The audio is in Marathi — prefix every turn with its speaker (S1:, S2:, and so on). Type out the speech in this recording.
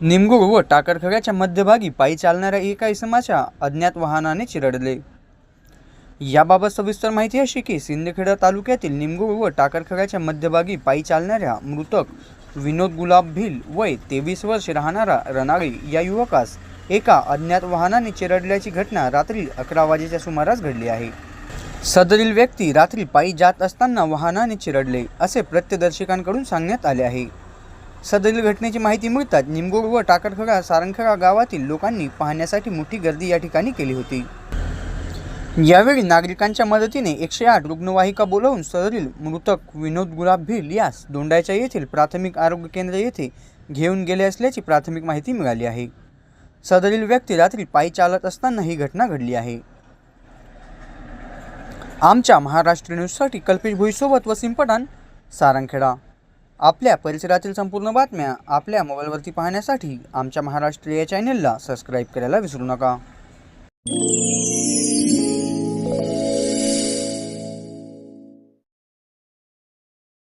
S1: निमगुळ व टाकरखड्याच्या मध्यभागी पायी चालणाऱ्या एका इसमाच्या अज्ञात वाहनाने चिरडले. याबाबत सविस्तर माहिती अशी की सिंदखेडा तालुक्यातील निमगुळ व टाकरखड्याच्या मध्यभागी पायी चालणाऱ्या मृतक विनोद गुलाब भिल वय तेवीस वर्ष राहणारा रनाळी या युवकास एका अज्ञात वाहनाने चिरडल्याची घटना रात्री अकरा वाजेच्या सुमारास घडली आहे. सदरील व्यक्ती रात्री पायी जात असताना वाहनाने चिरडले असे प्रत्यदर्शकांकडून सांगण्यात आले आहे. सदरील घटनेची माहिती मिळताच निमगोड व टाकरखडा सारंगखडा गावातील लोकांनी पाहण्यासाठी मोठी गर्दी या ठिकाणी केली होती. यावेळी नागरिकांच्या मदतीने एकशे आठ रुग्णवाहिका बोलावून सदरील मृतक विनोद गुलाब भिल यास दोंडायच्या येथील प्राथमिक आरोग्य केंद्र येथे घेऊन गेले असल्याची प्राथमिक माहिती मिळाली आहे. सदरील व्यक्ती रात्री पायी चालत असताना ही घटना घडली आहे. आमच्या महाराष्ट्र न्यूजसाठी कल्पेश भुईसोबत वसीम पठाण सारंगखेडा. आपल्या परिसरातील संपूर्ण बातम्या आपल्या मोबाईलवरती पाहण्यासाठी आमच्या महाराष्ट्र या चॅनलला सबस्क्राईब करायला विसरू नका.